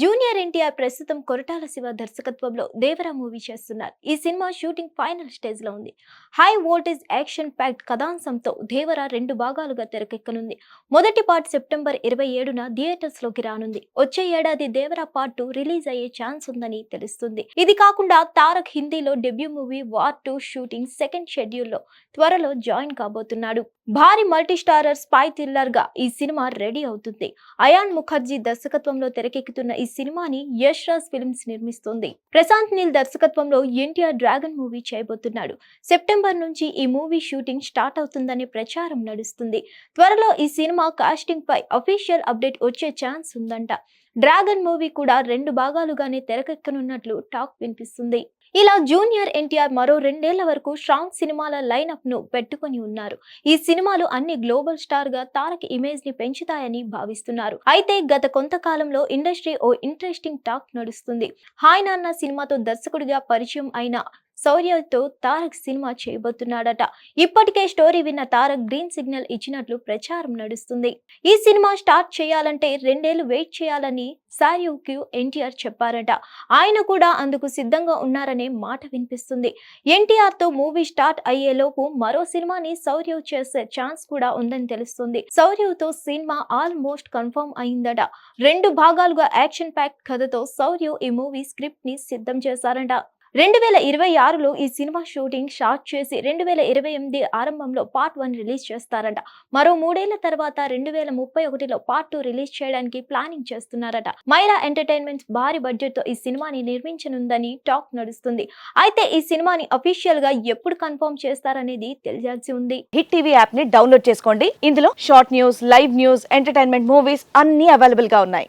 Junior NTR ప్రస్తుతం కొరటాల శివ దర్శకత్వంలో Devara movie చేస్తున్నారు. ఈ సినిమా షూటింగ్ ఫైనల్ స్టేజ్లో ఉంది. హై వోల్టేజ్ యాక్షన్ ప్యాక్డ్ కథాంశంతో దేవరా రెండు భాగాలుగా తెరకెక్కనుంది. మొదటి పార్ట్ సెప్టెంబర్ ఇరవై ఏడున థియేటర్స్లోకి రానుంది. వచ్చే ఏడాది దేవరా పార్ట్ టూ రిలీజ్ అయ్యే ఛాన్స్ ఉందని తెలుస్తుంది. ఇది కాకుండా తారక్ హిందీలో debut movie war two shooting second షెడ్యూల్లో త్వరలో జాయిన్ కాబోతున్నాడు. భారీ మల్టీ స్టారర్ స్పై థ్రిల్లర్గా ఈ సినిమా రెడీ అవుతుంది. అయాన్ ముఖర్జీ దర్శకత్వంలో తెరకెక్కుతున్న ఈ సినిమాని యష్ రాజ్ ఫిల్మ్స్ నిర్మిస్తోంది. ప్రశాంత్ నీల్ దర్శకత్వంలో ఎన్టీఆర్ డ్రాగన్ మూవీ చేయబోతున్నాడు. సెప్టెంబర్ నుంచి ఈ మూవీ షూటింగ్ స్టార్ట్ అవుతుందనే ప్రచారం నడుస్తుంది. త్వరలో ఈ సినిమా కాస్టింగ్ పై అఫీషియల్ అప్డేట్ వచ్చే ఛాన్స్ ఉందంట. డ్రాగన్ మూవీ కూడా రెండు భాగాలుగానే తెరకెక్కనున్నట్లు టాక్ వినిపిస్తుంది. ఇలా జూనియర్ ఎన్టీఆర్ మరో రెండేళ్ళ వరకు స్ట్రాంగ్ సినిమాల లైనప్ను పెట్టుకొని ఉన్నారు. ఈ సినిమాలు అన్ని గ్లోబల్ స్టార్గా తారక్ ఇమేజ్ని పెంచుతాయని భావిస్తున్నారు. అయితే గత కొంతకాలంలో ఇండస్ట్రీ ఓ ఇంట్రెస్టింగ్ టాక్ నడుస్తుంది. హాయ్ నాన్న సినిమాతో దర్శకుడిగా పరిచయం అయిన శౌర్యతో తారక్ సినిమా చేయబోతున్నాడట. ఇప్పటికే స్టోరీ విన్న తారక్ గ్రీన్ సిగ్నల్ ఇచ్చినట్లు ప్రచారం నడుస్తుంది. ఈ సినిమా స్టార్ట్ చేయాలంటే రెండేళ్ళు వెయిట్ చేయాలని సార్యూకి ఎన్టీఆర్ చెప్పారట. ఆయన కూడా అందుకు సిద్ధంగా ఉన్నారనే మాట వినిపిస్తుంది. ఎన్టీఆర్తో మూవీ స్టార్ట్ అయ్యేలోపు మరో సినిమాని శౌర్య చేసే ఛాన్స్ కూడా ఉందని తెలుస్తుంది. శౌర్యతో సినిమా ఆల్మోస్ట్ కన్ఫర్మ్ అయిందట. రెండు భాగాలుగా యాక్షన్ ప్యాక్ కథతో శౌర్య ఈ మూవీ స్క్రిప్ట్ని సిద్ధం చేశారంట. రెండు వేల ఇరవై ఆరులో ఈ సినిమా షూటింగ్ షార్ట్ చేసి రెండు వేల ఇరవై ఎనిమిది ఆరంభంలో పార్ట్ వన్ రిలీజ్ చేస్తారట. మరో మూడేళ్ళ తర్వాత రెండు వేల ముప్పై ఒకటిలో పార్ట్ టూ రిలీజ్ చేయడానికి ప్లానింగ్ చేస్తున్నారట. మైరా ఎంటర్టైన్మెంట్స్ భారీ బడ్జెట్తో ఈ సినిమాని నిర్మించనుందని టాక్ నడుస్తుంది. అయితే ఈ సినిమాని అఫీషియల్గా ఎప్పుడు కన్ఫర్మ్ చేస్తారనేది తెలియాల్సి ఉంది. హిట్ టీవీ యాప్ని డౌన్లోడ్ చేసుకోండి. ఇందులో short news live news entertainment movies అన్ని అవైలబుల్గా ఉన్నాయి.